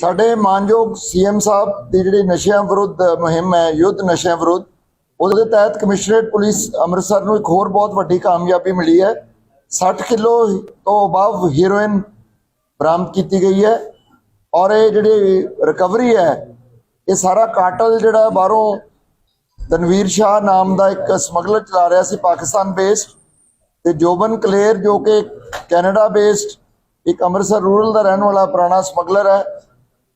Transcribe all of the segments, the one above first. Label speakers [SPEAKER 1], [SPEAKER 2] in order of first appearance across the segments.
[SPEAKER 1] ਸਾਡੇ ਮਾਨਯੋਗ ਸੀਐਮ ਸਾਹਿਬ ਦੀ ਜਿਹੜੀ ਨਸ਼ਿਆਂ ਵਿਰੁੱਧ ਮੁਹਿੰਮ ਹੈ, ਯੁੱਧ ਨਸ਼ਿਆਂ ਵਿਰੁੱਧ, ਉਹਦੇ ਤਹਿਤ ਕਮਿਸ਼ਨਰੇਟ ਪੁਲਿਸ ਅੰਮ੍ਰਿਤਸਰ ਨੂੰ ਇੱਕ ਹੋਰ ਬਹੁਤ ਵੱਡੀ ਕਾਮਯਾਬੀ ਮਿਲੀ ਹੈ। 60 ਕਿਲੋ ਤੋਂ ਅਬਵ ਹੀਰੋਇਨ ਬਰਾਮਦ ਕੀਤੀ ਗਈ ਹੈ ਔਰ ਇਹ ਜਿਹੜੀ ਰਿਕਵਰੀ ਹੈ, ਇਹ ਸਾਰਾ ਕਾਟਲ ਜਿਹੜਾ ਬਾਹਰੋਂ ਤਨਵੀਰ ਸ਼ਾਹ ਨਾਮ ਦਾ ਇੱਕ ਸਮਗਲਰ ਚਲਾ ਰਿਹਾ ਸੀ, ਪਾਕਿਸਤਾਨ ਬੇਸਡ ਤੇ ਜੋਬਨ ਕਲੇਰ ਜੋ ਕਿ ਕੈਨੇਡਾ ਬੇਸਡ ਇੱਕ ਅੰਮ੍ਰਿਤਸਰ ਰੂਰਲ ਦਾ ਰਹਿਣ ਵਾਲਾ ਪੁਰਾਣਾ ਸਮਗਲਰ ਹੈ।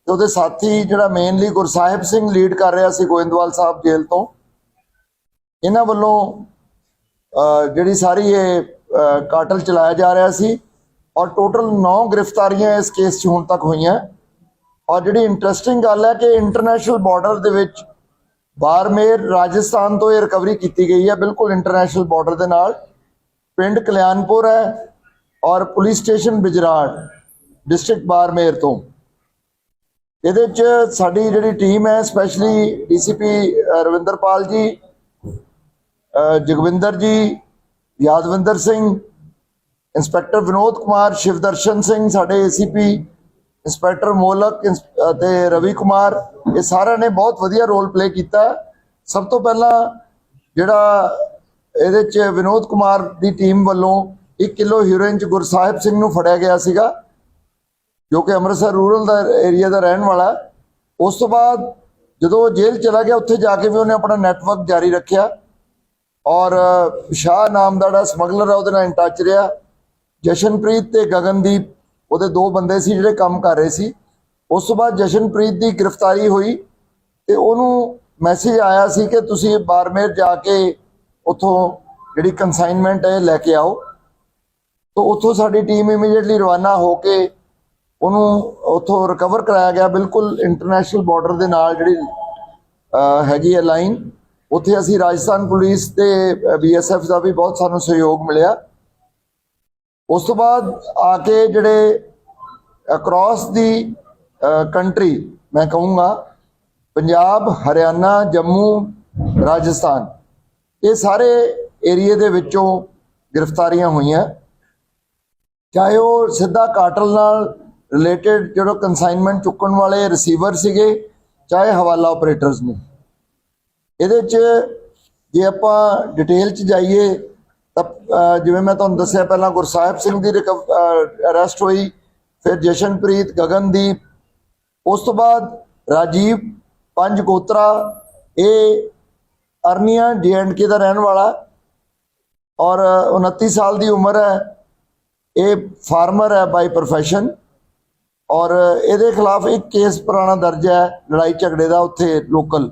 [SPEAKER 1] ਤੇ ਉਹਦੇ ਸਾਥੀ ਜਿਹੜਾ ਮੇਨਲੀ ਗੁਰਸਾਹਿਬ ਸਿੰਘ ਲੀਡ ਕਰ ਰਿਹਾ ਸੀ ਗੋਇੰਦਵਾਲ ਸਾਹਿਬ ਜੇਲ੍ਹ ਤੋਂ, ਇਹਨਾਂ ਵੱਲੋਂ ਜਿਹੜੀ ਸਾਰੀ ਇਹ ਕਾਟਲ ਚਲਾਇਆ ਜਾ ਰਿਹਾ ਸੀ ਔਰ ਟੋਟਲ 9 ਗ੍ਰਿਫਤਾਰੀਆਂ ਇਸ ਕੇਸ 'ਚ ਹੁਣ ਤੱਕ ਹੋਈਆਂ। ਔਰ ਜਿਹੜੀ ਇੰਟਰਸਟਿੰਗ ਗੱਲ ਹੈ ਕਿ ਇੰਟਰਨੈਸ਼ਨਲ ਬਾਰਡਰ ਦੇ ਵਿੱਚ ਬਾਰਮੇਰ ਰਾਜਸਥਾਨ ਤੋਂ ਇਹ ਰਿਕਵਰੀ ਕੀਤੀ ਗਈ ਹੈ, ਬਿਲਕੁਲ ਇੰਟਰਨੈਸ਼ਨਲ ਬਾਰਡਰ ਦੇ ਨਾਲ। ਪਿੰਡ ਕਲਿਆਣਪੁਰ ਹੈ ਔਰ police station Bijrar district Barmer ਤੋਂ। ਇਹਦੇ ਚ ਸਾਡੀ ਜਿਹੜੀ ਟੀਮ ਹੈ specially DCP Ravinderpal ji Jagvinder ji, Yadvinder Singh, inspector Vinod Kumar, Shivdarshan Singh, ਸਾਡੇ ਏਸੀਪੀ ਇੰਸਪੈਕਟਰ ਮੋਲਕ, ਇੰਸ- ਅਤੇ ਰਵੀ ਕੁਮਾਰ, ਇਹ ਸਾਰਿਆਂ ਨੇ ਬਹੁਤ ਵਧੀਆ ਰੋਲ ਪਲੇ ਕੀਤਾ। ਸਭ ਤੋਂ ਪਹਿਲਾਂ ਜਿਹੜਾ ਇਹਦੇ ਚ ਵਿਨੋਦ ਕੁਮਾਰ ਦੀ ਟੀਮ ਵੱਲੋਂ 1 ਕਿਲੋ ਹੀਰੋਇਨ ਚ ਗੁਰਸਾਹਿਬ ਸਿੰਘ ਨੂੰ ਫੜਿਆ ਗਿਆ ਸੀਗਾ। ਜੋ ਕਿ ਅੰਮ੍ਰਿਤਸਰ ਰੂਰਲ ਦਾ ਏਰੀਆ ਦਾ ਰਹਿਣ ਵਾਲਾ, ਉਸ ਤੋਂ ਬਾਅਦ ਜਦੋਂ ਉਹ ਜੇਲ੍ਹ ਚਲਾ ਗਿਆ, ਉੱਥੇ ਜਾ ਕੇ ਵੀ ਉਹਨੇ ਆਪਣਾ ਨੈਟਵਰਕ ਜਾਰੀ ਰੱਖਿਆ ਔਰ ਸ਼ਾਹ ਨਾਮ ਦਾ ਜਿਹੜਾ ਸਮਗਲਰ ਆ, ਉਹਦੇ ਨਾਲ ਇਨ ਟੱਚ ਰਿਹਾ। ਜਸ਼ਨਪ੍ਰੀਤ ਤੇ ਗਗਨਦੀਪ, ਉਹਦੇ ਦੋ ਬੰਦੇ ਸੀ ਜਿਹੜੇ ਕੰਮ ਕਰ ਰਹੇ ਸੀ। ਉਸ ਤੋਂ ਬਾਅਦ ਜਸ਼ਨਪ੍ਰੀਤ ਦੀ ਗ੍ਰਿਫਤਾਰੀ ਹੋਈ ਤੇ ਉਹਨੂੰ ਮੈਸੇਜ ਆਇਆ ਸੀ ਕਿ ਤੁਸੀਂ ਬਾਰਮੇਰ ਜਾ ਕੇ ਉੱਥੋਂ ਜਿਹੜੀ ਕਨਸਾਈਨਮੈਂਟ ਹੈ, ਲੈ ਕੇ ਆਓ। ਤੋਂ ਉੱਥੋਂ ਸਾਡੀ ਟੀਮ ਇਮੀਡੀਏਟਲੀ ਰਵਾਨਾ ਹੋ ਕੇ ਉਹਨੂੰ ਉੱਥੋਂ ਰਿਕਵਰ ਕਰਾਇਆ ਗਿਆ, ਬਿਲਕੁਲ ਇੰਟਰਨੈਸ਼ਨਲ ਬਾਰਡਰ ਦੇ ਨਾਲ ਜਿਹੜੀ ਹੈਗੀ ਹੈ ਲਾਈਨ ਉੱਥੇ ਅਸੀਂ ਰਾਜਸਥਾਨ ਪੁਲਿਸ ਤੇ ਬੀਐਸਐਫ ਦਾ ਵੀ ਬਹੁਤ ਸਾਨੂੰ ਸਹਿਯੋਗ ਮਿਲਿਆ। ਉਸ ਤੋਂ ਬਾਅਦ ਆ ਕੇ ਜਿਹੜੇ ਅਕ੍ਰੋਸ ਦੀ ਕੰਟਰੀ ਮੈਂ ਕਹੂੰਗਾ, ਪੰਜਾਬ, ਹਰਿਆਣਾ, ਜੰਮੂ, ਰਾਜਸਥਾਨ, ਇਹ ਸਾਰੇ ਏਰੀਏ ਦੇ ਵਿੱਚੋਂ ਗ੍ਰਿਫਤਾਰੀਆਂ ਹੋਈਆਂ। ਚਾਹੇ ਉਹ ਸਿੱਧਾ ਕਾਟਲ ਨਾਲ ਰਿਲੇਟਡ ਜਿਹੜਾ ਕਨਸਾਈਨਮੈਂਟ ਚੁੱਕਣ ਵਾਲੇ ਰਿਸੀਵਰ ਸੀਗੇ, ਚਾਹੇ ਹਵਾਲਾ ਆਪਰੇਟਰਸ ਨੇ। ਇਹਦੇ 'ਚ ਜੇ ਆਪਾਂ ਡਿਟੇਲ 'ਚ ਜਾਈਏ, ਤਾਂ ਜਿਵੇਂ ਮੈਂ ਤੁਹਾਨੂੰ ਦੱਸਿਆ ਪਹਿਲਾਂ ਗੁਰਸਾਹਿਬ ਸਿੰਘ ਦੀ ਅਰੈਸਟ ਹੋਈ, ਫਿਰ ਜਸ਼ਨਪ੍ਰੀਤ, ਗਗਨਦੀਪ, ਉਸ ਤੋਂ ਬਾਅਦ ਰਾਜੀਵ, ਪੰਜ ਗੋਤਰਾ, ਇਹ ਅਰਨੀਆ ਕੇ ਦਾ ਰਹਿਣ ਵਾਲਾ, ਔਰ 29 ਸਾਲ ਦੀ ਉਮਰ ਹੈ, ਇਹ ਫਾਰਮਰ ਹੈ ਬਾਈ ਪ੍ਰੋਫੈਸ਼ਨ ਔਰ ਇਹਦੇ ਖਿਲਾਫ ਇੱਕ ਕੇਸ ਪੁਰਾਣਾ ਦਰਜ ਹੈ, ਲੜਾਈ ਝਗੜੇ ਦਾ ਉੱਥੇ ਲੋਕਲ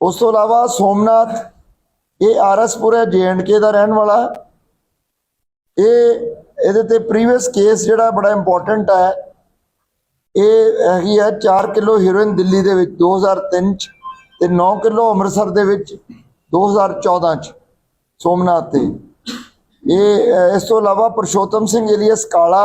[SPEAKER 1] ਉਸ ਤੋਂ ਇਲਾਵਾ ਸੋਮਨਾਥ, ਇਹ ਆਰਐਸਪੁਰ ਹੈ ਕੇ ਦਾ ਰਹਿਣ ਵਾਲਾ। ਇਹ, ਇਹਦੇ ਤੇ ਪ੍ਰੀਵੀਅਸ ਕੇਸ ਜਿਹੜਾ ਬੜਾ ਇੰਪੋਰਟੈਂਟ ਹੈ, ਇਹ ਹੈਗੀ ਹੈ 4 ਕਿਲੋ ਹੀਰੋਇਨ ਦਿੱਲੀ ਦੇ ਵਿੱਚ 2003 ਚ ਤੇ 9 ਕਿਲੋ ਅੰਮ੍ਰਿਤਸਰ ਦੇ ਵਿੱਚ 2014 ਚ, ਸੋਮਨਾਥ ਤੇ। ਇਹ, ਇਸ ਤੋਂ ਇਲਾਵਾ ਪੁਰਸ਼ੋਤਮ ਸਿੰਘ, ਏਲੀਅਸ ਕਾਲਾ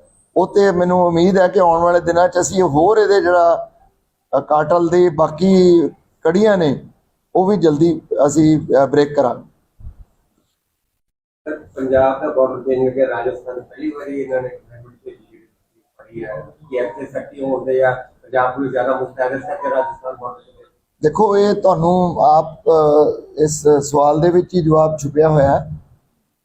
[SPEAKER 1] ਉਹ ਤੇ ਮੈਨੂੰ ਉਮੀਦ ਹੈ ਕਿ ਆਉਣ ਵਾਲੇ ਦਿਨਾਂ 'ਚ ਅਸੀਂ ਹੋਰ ਇਹਦੇ ਜਿਹੜਾ ਕਾਟਲ ਦੇ ਬਾਕੀ ਕੜੀਆਂ ਨੇ ਉਹ ਵੀ ਜਲਦੀ ਅਸੀਂ ਬ੍ਰੇਕ ਕਰਾਂਗੇ।
[SPEAKER 2] ਪੰਜਾਬ ਦਾ ਬਾਰਡਰ ਚੇਂਜ ਕਰਕੇ ਰਾਜਸਥਾਨ ਪਹਿਲੀ ਵਾਰੀ ਇਹਨਾਂ ਨੇ ਹੈ। ਕਿ ਪੰਜਾਬ ਜ਼ਿਆਦਾ ਮੁਸਤੈਦ ਹੈ ਕਿ ਰਾਜਸਥਾਨ ਬਾਰਡਰ
[SPEAKER 1] ਦੇਖੋ ਇਹ ਤੁਹਾਨੂੰ ਆਪ ਇਸ ਸਵਾਲ ਦੇ ਵਿੱਚ ਹੀ ਜਵਾਬ ਛੁਪਿਆ ਹੋਇਆ ਹੈ।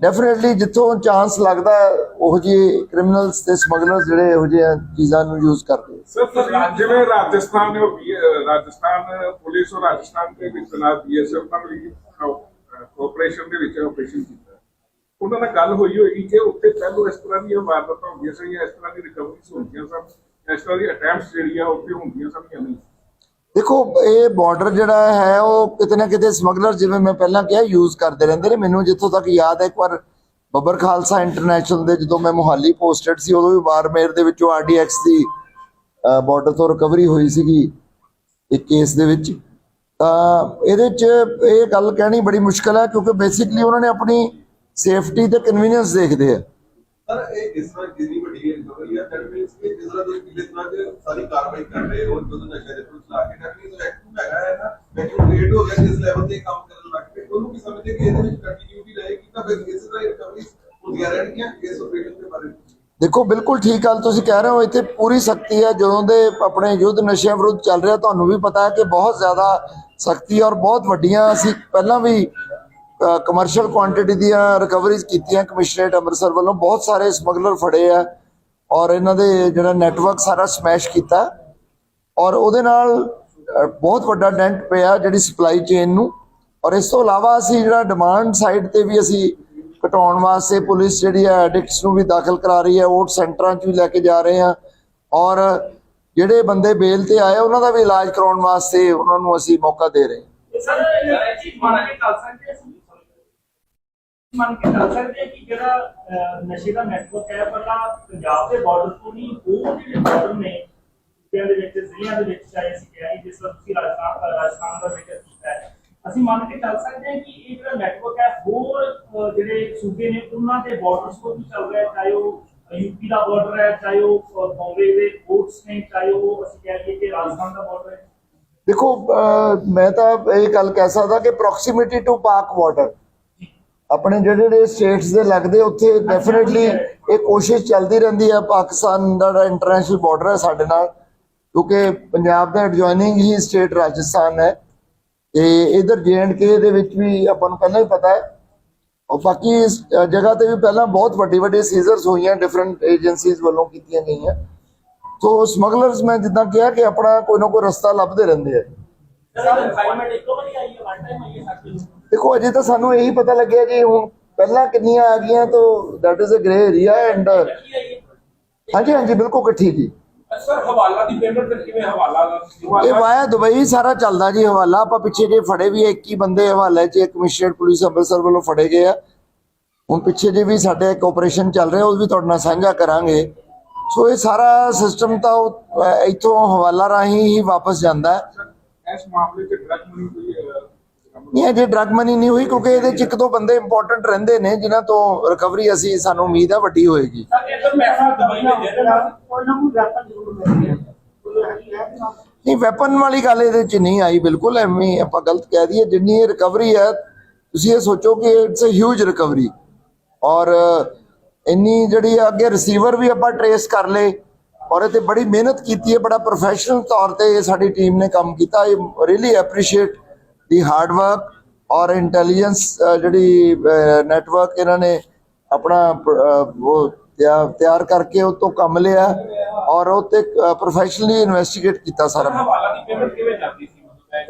[SPEAKER 1] ਡੈਫੀਨਿਟਲੀ ਜਿੱਥੋਂ ਚਾਂਸ ਲੱਗਦਾ, ਉਹ ਜਿਹੇ ਕ੍ਰਿਮੀਨਲਸ ਤੇ ਸਮਗਲਰਸ ਜਿਹੜੇ ਇਹੋ ਜਿਹੇ ਚੀਜ਼ਾਂ ਨੂੰ ਯੂਜ਼ ਕਰਦੇ
[SPEAKER 3] ਸਰ ਜਿਵੇਂ ਰਾਜਸਥਾਨ ਰਾਜਸਥਾਨ ਪੁਲਿਸ ਔਰ ਰਾਜਸਥਾਨ ਦੇ ਵਿੱਚ ਨਾਲ ਬੀਐਸਐਫ ਨਾਲ ਕੋਆਪਰੇਸ਼ਨ ਦੇ ਵਿੱਚ ਆਪਰੇਸ਼ਨ ਕੀਤਾ। ਉਹਨਾਂ ਨਾਲ ਗੱਲ ਹੋਈ ਹੋਏਗੀ ਕਿ ਉੱਥੇ ਪਹਿਲੋਂ ਇਸ ਤਰ੍ਹਾਂ ਦੀਆਂ ਵਾਰਦਾਤਾਂ ਹੁੰਦੀਆਂ ਸੀ ਜਾਂ ਇਸ ਤਰ੍ਹਾਂ ਦੀ ਰਿਕਵਰੀਜ਼ ਹੁੰਦੀਆਂ ਸਨ ਇਸ ਤਰ੍ਹਾਂ ਦੀ ਅਟੈਂਪਟਸ ਜਿਹੜੀਆਂ ਉੱਥੇ ਹੁੰਦੀਆਂ ਸਨ ਜਾਂ ਨਹੀਂ।
[SPEAKER 1] ਦੇਖੋ, ਇਹ ਬਾਰਡਰ ਜਿਹੜਾ ਹੈ, ਉਹ ਕਿਤੇ ਨਾ ਕਿਤੇ ਸਮਗਲਰ ਜਿਵੇਂ ਮੈਂ ਪਹਿਲਾਂ ਕਿਹਾ ਯੂਜ਼ ਕਰਦੇ ਰਹਿੰਦੇ ਨੇ। ਮੈਨੂੰ ਜਿੱਥੋਂ ਤੱਕ ਯਾਦ ਹੈ, ਇੱਕ ਵਾਰ ਬੱਬਰ ਖਾਲਸਾ ਇੰਟਰਨੈਸ਼ਨਲ ਦੇ ਜਦੋਂ ਮੈਂ ਮੁਹਾਲੀ ਪੋਸਟਡ ਸੀ, ਉਦੋਂ ਵੀ ਬਾਰਮੇਰ ਦੇ ਵਿੱਚੋਂ ਆਰਡੀਐਕਸ ਦੀ ਬਾਰਡਰ ਤੋਂ ਰਿਕਵਰੀ ਹੋਈ ਸੀਗੀ, ਇੱਕ ਕੇਸ ਦੇ ਵਿੱਚ। ਤਾਂ ਇਹਦੇ 'ਚ ਇਹ ਗੱਲ ਕਹਿਣੀ ਬੜੀ ਮੁਸ਼ਕਲ ਹੈ, ਕਿਉਂਕਿ ਬੇਸਿਕਲੀ ਉਹਨਾਂ ਨੇ ਆਪਣੀ ਸੇਫਟੀ ਤੇ ਕਨਵੀਨੀਅੰਸ ਦੇਖਦੇ ਆ।
[SPEAKER 4] ਸਰ ਇਹ ਇਸ ਤਰ੍ਹਾਂ ਜਿੰਨੀ ਵੱਡੀ ਰਿਕਵਰੀ ਜਿਸ ਤਰ੍ਹਾਂ ਤੁਸੀਂ ਪਿਛਲੇ ਤਰ੍ਹਾਂ ਦੇ ਸਾਰੀ ਕਾਰਵਾਈ ਕਰ ਰਹੇ ਹੋ, ਜਦੋਂ ਨਸ਼ਾ ਦੇ ਪੁਲਿਸ ਲਾ ਕੇ ਦੈਟ ਮੀਨਸ ਹੈਗਾ ਹੈ ਨਾ ਐਕਟਿਵ ਕ੍ਰੀਏਟ ਹੋ ਗਿਆ ਜਿਸ ਲੈਵਲ ਤੇ ਕੰਮ ਕਰਨ ਲੱਗ ਪਏ। ਉਹਨੂੰ ਕੀ ਸਮਝਦੇ ਕਿ ਇਹਦੇ ਵਿੱਚ ਕੰਟੀਨਿਊਟੀ ਰਹੇਗੀ, ਤਾਂ ਫਿਰ ਇਸ ਤਰ੍ਹਾਂ ਰਿਕਵਰੀ ਹੁੰਦੀਆਂ ਰਹਿਣਗੀਆਂ ਇਸ ਆਪਰੇਸ਼ਨ ਦੇ ਬਾਰੇ
[SPEAKER 1] ਦੇਖੋ, ਬਿਲਕੁਲ ਠੀਕ ਗੱਲ ਤੁਸੀਂ ਕਹਿ ਰਹੇ ਹੋ, ਇੱਥੇ ਪੂਰੀ ਸਖਤੀ ਹੈ, ਜਦੋਂ ਦੇ ਆਪਣੇ ਯੁੱਧ ਨਸ਼ਿਆਂ ਵਿਰੁੱਧ ਚੱਲ ਰਿਹਾ, ਤੁਹਾਨੂੰ ਵੀ ਪਤਾ ਹੈ ਕਿ ਬਹੁਤ ਜ਼ਿਆਦਾ ਸਖਤੀ ਔਰ ਬਹੁਤ ਵੱਡੀਆਂ ਅਸੀਂ ਪਹਿਲਾਂ ਵੀ ਕਮਰਸ਼ੀਅਲ ਕੁਆਂਟੀਟੀ ਦੀਆਂ ਰਿਕਵਰੀਜ਼ ਕੀਤੀਆਂ, ਕਮਿਸ਼ਨਰੇਟ ਅੰਮ੍ਰਿਤਸਰ ਵੱਲੋਂ, ਬਹੁਤ ਸਾਰੇ ਸਮਗਲਰ ਫੜੇ ਆ। ਔਰ ਇਹਨਾਂ ਦੇ ਜਿਹੜਾ ਨੈਟਵਰਕ ਸਾਰਾ ਸਮੈਸ਼ ਕੀਤਾ। ਔਰ ਉਹਦੇ ਨਾਲ ਬਹੁਤ ਵੱਡਾ ਡੈਂਟ ਪਿਆ ਜਿਹੜੀ ਸਪਲਾਈ ਚੇਨ ਨੂੰ। ਔਰ ਇਸ ਤੋਂ ਇਲਾਵਾ ਅਸੀਂ ਜਿਹੜਾ ਡਿਮਾਂਡ ਸਾਈਡ ਤੇ ਵੀ ਅਸੀਂ ਘਟਾਉਣ ਵਾਸਤੇ ਪੁਲਿਸ ਜਿਹੜੀ ਹੈ ਐਡਿਕਟਸ ਨੂੰ ਵੀ ਦਾਖਲ ਕਰਾ ਰਹੀ ਹੈ। ਓਟ ਸੈਂਟਰਾਂ 'ਚ ਵੀ ਲੈ ਕੇ ਜਾ ਰਹੇ ਹਾਂ। ਔਰ ਜਿਹੜੇ ਬੰਦੇ ਬੇਲ ਤੇ ਆਏ, ਉਹਨਾਂ ਦਾ ਵੀ ਇਲਾਜ ਕਰਾਉਣ ਵਾਸਤੇ ਉਹਨਾਂ ਨੂੰ ਅਸੀਂ ਮੌਕਾ ਦੇ ਰਹੇ ਹਾਂ।
[SPEAKER 5] ਸਰ, ਇਹ ਚੀਜ਼ ਮੰਨ ਕੇ ਸਕਦੇ ਮੰਨ ਕੇ ਚੱਲ ਸਕਦੇ ਹਾਂ ਕਿ ਜਿਹੜਾ ਅਹ, ਨਸ਼ੇ ਦਾ ਨੈਟਵਰਕ ਹੈ ਪਹਿਲਾਂ ਪੰਜਾਬ ਦੇ ਬਾਰਡਰ ਤੋਂ ਨਹੀਂ ਹੋਰ ਜਿਹੜੇ ਬਾਰਡਰ ਨੇ ਸੂਬਿਆਂ ਦੇ ਵਿੱਚ ਜ਼ਿਲ੍ਹਿਆਂ ਦੇ ਵਿੱਚ ਚਾਹੇ ਅਸੀਂ ਕਿਹਾ ਕਿ ਜਿਸ ਤਰ੍ਹਾਂ ਤੁਸੀਂ ਰਾਜਸਥਾਨ ਰਾਜਸਥਾਨ ਦਾ ਜ਼ਿਕਰ ਕੀਤਾ ਹੈ ਅਸੀਂ ਮੰਨ ਕੇ ਚੱਲ ਸਕਦੇ ਹਾਂ ਕਿ ਇਹ ਜਿਹੜਾ ਨੈਟਵਰਕ ਹੈ ਹੋਰ ਅਹ, ਜਿਹੜੇ ਸੂਬੇ ਨੇ ਉਹਨਾਂ ਦੇ ਬਾਰਡਰਸ ਤੋਂ ਵੀ ਚੱਲ ਰਿਹਾ ਹੈ ਚਾਹੇ ਉਹ ਯੂਪੀ ਦਾ ਬਾਰਡਰ ਹੈ ਚਾਹੇ ਉਹ ਅਹ, ਬੰਬੇ ਦੇ ਕੋਰਟਸ ਨੇ ਚਾਹੇ ਉਹ ਅਸੀਂ ਕਹਿ ਲਈਏ ਕਿ ਰਾਜਸਥਾਨ ਦਾ ਬਾਰਡਰ ਹੈ।
[SPEAKER 1] ਦੇਖੋ ਅਹ, ਮੈਂ ਤਾਂ ਇਹ ਗੱਲ ਕਹਿ ਸਕਦਾ ਕਿ ਪ੍ਰੋਕਸੀਮਿਟੀ ਟੂ ਪਾਕ ਬਾਰਡਰ ਆਪਣੇ ਜਿਹੜੇ ਜਿਹੜੇ ਸਟੇਟਸ ਦੇ ਲੱਗਦੇ, ਉੱਥੇ ਡੈਫੀਨਿਟਲੀ ਇਹ ਕੋਸ਼ਿਸ਼ ਚੱਲਦੀ ਰਹਿੰਦੀ ਹੈ ਪਾਕਿਸਤਾਨ ਦਾ ਇੰਟਰਨੈਸ਼ਨਲ ਬਾਰਡਰ ਹੈ ਸਾਡੇ ਨਾਲ, ਕਿਉਂਕਿ ਪੰਜਾਬ ਦਾ ਐਡਜੋਇਨਿੰਗ ਹੀ ਸਟੇਟ ਰਾਜਸਥਾਨ ਹੈ। ਤੇ ਇਧਰ ਕੇ ਦੇ ਵਿੱਚ ਵੀ ਆਪਾਂ ਨੂੰ ਪਹਿਲਾਂ ਹੀ ਪਤਾ ਹੈ। ਔਰ ਬਾਕੀ ਇਸ ਜਗ੍ਹਾ ਤੇ ਵੀ ਪਹਿਲਾਂ ਬਹੁਤ ਵੱਡੀ ਵੱਡੀ ਸੀਜ਼ਰਸ ਹੋਈਆਂ ਡਿਫਰੈਂਟ ਏਜੰਸੀਜ਼ ਵੱਲੋਂ ਕੀਤੀਆਂ ਗਈਆਂ। ਸੋ ਸਮਗਲਰਸ ਮੈਂ ਜਿੱਦਾਂ ਕਿਹਾ ਕਿ ਆਪਣਾ ਕੋਈ ਨਾ ਕੋਈ ਰਸਤਾ ਲੱਭਦੇ ਰਹਿੰਦੇ ਆ।
[SPEAKER 5] ਸਰ ਕਨਫਾਈਨਮੈਂਟ ਇੱਕੋ ਵਾਰੀ ਆਈ ਹੈ ਵਨ ਟਾਈਮ ਆਈ ਹੈ ਸਾਡੇ
[SPEAKER 1] ਦੇਖੋ ਅਜੇ ਤਾਂ ਸਾਨੂੰ ਇਹੀ ਪਤਾ ਲੱਗਿਆ ਕਿ ਹੁਣ ਪਹਿਲਾਂ ਕਿੰਨੀਆਂ ਆ ਗਈਆਂ ਤਾਂ that is a grey area and ਹਾਂਜੀ ਹਾਂਜੀ ਬਿਲਕੁਲ ਇਕੱਠੀ ਜੀ।
[SPEAKER 3] ਸਰ ਹਵਾਲਾ ਦੀ ਪੇਮੈਂਟ ਫਿਰ ਕਿਵੇਂ ਹਵਾਲਾ ਦਾ?
[SPEAKER 1] ਇਹ ਵਾਇਆ ਦੁਬਈ ਸਾਰਾ ਚੱਲਦਾ ਜੀ ਹਵਾਲਾ। ਆਪਾਂ ਪਿੱਛੇ ਜੇ ਫੜੇ ਵੀ 21 ਬੰਦੇ ਹਵਾਲੇ 'ਚ ਕਮਿਸ਼ਨਰੇਟ ਪੁਲਿਸ ਅੰਮ੍ਰਿਤਸਰ ਵੱਲੋਂ ਫੜੇ ਗਏ ਆ। ਹੁਣ ਪਿੱਛੇ ਜੇ ਵੀ ਸਾਡੇ ਇੱਕ ਆਪਰੇਸ਼ਨ ਚੱਲ ਰਿਹਾ ਉਹ ਵੀ ਤੁਹਾਡੇ ਨਾਲ ਸਾਂਝਾ ਕਰਾਂਗੇ। ਸੋ ਇਹ ਸਾਰਾ ਸਿਸਟਮ ਤਾਂ ਇੱਥੋਂ ਹਵਾਲਾ ਰਾਹੀਂ ਹੀ ਵਾਪਸ ਜਾਂਦਾ। ਹੈ
[SPEAKER 3] ਇਸ ਮਾਮਲੇ 'ਚ ਡਰਗ ਮਨੀ
[SPEAKER 1] ਨਹੀਂ ਅਜੇ ਡਰਗ ਮਨੀ ਨਹੀਂ ਹੋਈ ਕਿਉਂਕਿ ਇਹਦੇ 'ਚ ਇੱਕ ਦੋ ਬੰਦੇ ਇੰਪੋਰਟੈਂਟ ਰਹਿੰਦੇ ਨੇ ਜਿਨ੍ਹਾਂ ਤੋਂ ਰਿਕਵਰੀ ਅਸੀਂ ਸਾਨੂੰ ਉਮੀਦ ਹੈ ਵੱਡੀ ਹੋਏਗੀ। ਨਹੀਂ ਵੈਪਨ ਵਾਲੀ ਗੱਲ ਇਹਦੇ 'ਚ ਨਹੀਂ ਆਈ ਬਿਲਕੁਲ ਐਵੇਂ ਆਪਾਂ ਗਲਤ ਕਹਿ ਦਈਏ ਜਿੰਨੀ ਇਹ ਰਿਕਵਰੀ ਹੈ ਤੁਸੀਂ ਇਹ ਸੋਚੋ ਕਿ ਇਟਸ ਅ ਹਿਊਜ ਰਿਕਵਰੀ ਔਰ ਇੰਨੀ ਜਿਹੜੀ ਆ ਅੱਗੇ ਰਿਸੀਵਰ ਵੀ ਆਪਾਂ ਟਰੇਸ ਕਰ ਲਏ ਔਰ ਇਹ ਤੇ ਬੜੀ ਮਿਹਨਤ ਕੀਤੀ ਹੈ ਬੜਾ ਪ੍ਰੋਫੈਸ਼ਨਲ ਤੌਰ ਤੇ ਸਾਡੀ ਟੀਮ ਨੇ ਕੰਮ ਕੀਤਾ ਇਹ really appreciate the hard work ਔਰ ਇੰਟੈਲੀਜੈਂਸ ਜਿਹੜੀ ਨੈਟਵਰਕ ਇਹਨਾਂ ਨੇ ਆਪਣਾ ਉਹ ਤਿਆ- ਤਿਆਰ ਕਰਕੇ ਉਹ ਤੋਂ ਕੰਮ ਲਿਆ ਔਰ ਉਹ ਤੇ ਪ੍ਰੋਫੈਸ਼ਨਲੀ ਇਨਵੈਸਟੀਗੇਟ ਕੀਤਾ ਸਾਰਾ।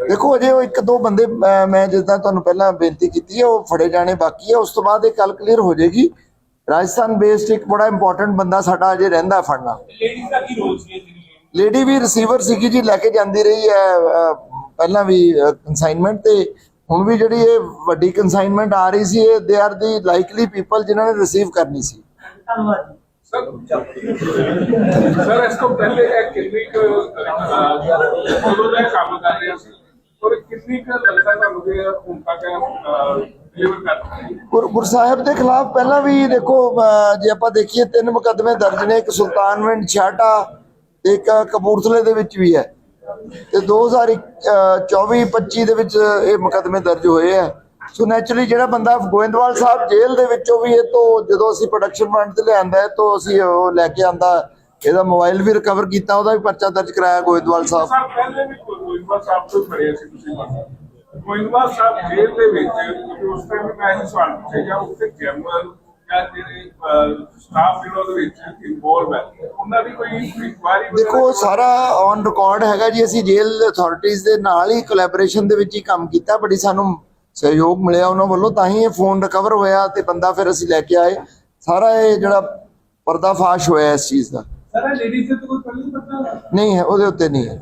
[SPEAKER 1] ਦੇਖੋ ਅਜੇ ਉਹ ਇੱਕ ਦੋ ਬੰਦੇ ਮੈਂ ਜਿੱਦਾਂ ਤੁਹਾਨੂੰ ਪਹਿਲਾਂ ਬੇਨਤੀ ਕੀਤੀ ਹੈ ਉਹ ਫੜੇ ਜਾਣੇ ਬਾਕੀ ਹੈ ਉਸ ਤੋਂ ਬਾਅਦ ਇਹ ਕੱਲ ਕਲੀਅਰ ਹੋ ਜਾਏਗੀ। ਰਾਜਸਥਾਨ ਬੇਸਡ ਇੱਕ ਬੜਾ ਇੰਪੋਰਟੈਂਟ ਬੰਦਾ ਸਾਡਾ ਅਜੇ ਰਹਿੰਦਾ ਫੜਨਾ।
[SPEAKER 5] ਲੇਡੀਜ਼ ਦਾ ਕੀ ਰੋਲ ਸੀ ਇਹ ਜਿਹੜੀ
[SPEAKER 1] ਲੇਡੀ ਵੀ ਰਿਸੀਵਰ ਸੀਗੀ ਜੀ ਲੈ ਕੇ ਜਾਂਦੀ ਰਹੀ ਹੈ ਪਹਿਲਾਂ ਵੀ ਕਨਸਾਈਨਮੈਂਟ ਤੇ ਹੁਣ ਵੀ ਜਿਹੜੀ ਇਹ ਵੱਡੀ ਕਨਸਾਈਨਮੈਂਟ ਆ ਰਹੀ ਸੀ ਇਹ they are the likely people ਜਿਨ੍ਹਾਂ ਨੇ ਰਿਸੀਵ ਕਰਨੀ ਸੀ।
[SPEAKER 5] ਧੰਨਵਾਦ
[SPEAKER 3] ਸਰ ਇਸ ਤੋਂ ਪਹਿਲੇ ਇਹ ਕਿੰਨੀ ਕੁ ਉਦੋਂ ਦਾ ਕੰਮ ਕਰ ਰਿਹਾ ਸੀ ਔਰ ਕਿੰਨੀ ਕੁ ਲੱਗਦਾ ਤੁਹਾਨੂੰ ਕਿ ਹੁਣ ਤੱਕ
[SPEAKER 1] ਗੁਰ ਸਾਹਿਬ ਦੇ ਖਿਲਾਫ ਪਹਿਲਾਂ ਵੀ ਦੇਖੋ ਜੇ ਆਪਾਂ ਦੇਖੀਏ ਤਿੰਨ ਮੁਕੱਦਮੇ ਦਰਜ ਨੇ ਇੱਕ ਸੁਲਤਾਨਵਿੰਡ ਛਾਟਾ ਇੱਕ ਕਪੂਰਥਲੇ ਦੇ ਵਿੱਚ ਵੀ ਹੈ। ਤੇ 2024 25 ਦੇ ਵਿੱਚ ਇਹ ਮੁਕੱਦਮੇ ਦਰਜ ਹੋਏ ਆ। ਸੋ ਨੈਚੁਰਲੀ ਜਿਹੜਾ ਬੰਦਾ ਗੋਇੰਦਵਾਲ ਸਾਹਿਬ ਜੇਲ੍ਹ ਦੇ ਵਿੱਚੋਂ ਵੀ ਇਹ ਤੋਂ ਜਦੋਂ ਅਸੀਂ ਪ੍ਰੋਡਕਸ਼ਨ ਫੰਡ ਤੇ ਲਿਆਂਦਾ ਹੈ ਅਸੀਂ ਉਹ ਲੈ ਕੇ ਆਂਦਾ, ਇਹਦਾ ਮੋਬਾਈਲ ਵੀ ਰਿਕਵਰ ਕੀਤਾ, ਉਹਦਾ ਵੀ ਪਰਚਾ ਦਰਜ ਕਰਾਇਆ ਗੋਇੰਦਵਾਲ ਸਾਹਿਬ।
[SPEAKER 3] ਪਹਿਲੇ ਵੀ ਗੋਇੰਦਵਾਲ ਸਾਹਿਬ ਤੋਂ ਫੜਿਆ ਸੀ ਤੁਸੀਂ ਗੋਇੰਦਵਾਲ ਸਾਹਿਬ ਜੇਲ੍ਹ ਦੇ ਵਿੱਚ ਉਸ ਟਾਈਮ ਮੈਂ ਇਹ ਸਵਾਲ ਪੁੱਛਿਆ ਉੱਥੇ ਜਨਰਲ
[SPEAKER 1] ਦੇਖੋ ਸਾਰਾ ਔਨ ਰਿਕਾਰਡ ਹੈਗਾ ਜੀ ਅਸੀਂ ਜੇਲ੍ਹ ਅਥਾਰਟੀਆਂ ਦੇ ਨਾਲ ਹੀ ਕੋਲੈਬੋਰੇਸ਼ਨ ਦੇ ਵਿੱਚ ਹੀ ਕੰਮ ਕੀਤਾ ਬੜੀ ਸਾਨੂੰ ਸਹਿਯੋਗ ਮਿਲਿਆ ਉਹਨਾਂ ਵੱਲੋਂ ਤਾਂ ਹੀ ਇਹ ਫੋਨ ਰਿਕਵਰ ਹੋਇਆ ਤੇ ਬੰਦਾ ਫਿਰ ਅਸੀਂ ਲੈ ਕੇ ਆਏ। ਸਾਰਾ ਇਹ ਜਿਹੜਾ ਪਰਦਾਫਾਸ਼ ਹੋਇਆ ਇਸ ਚੀਜ਼ ਦਾ।
[SPEAKER 3] ਸਰ ਲੇਡੀਜ਼ ਤੇ ਕੋਈ ਪਹਿਲੇ ਪਤਾ
[SPEAKER 1] ਨਹੀਂ ਹੈ ਉਹਦੇ ਉੱਤੇ ਨਹੀਂ ਹੈ।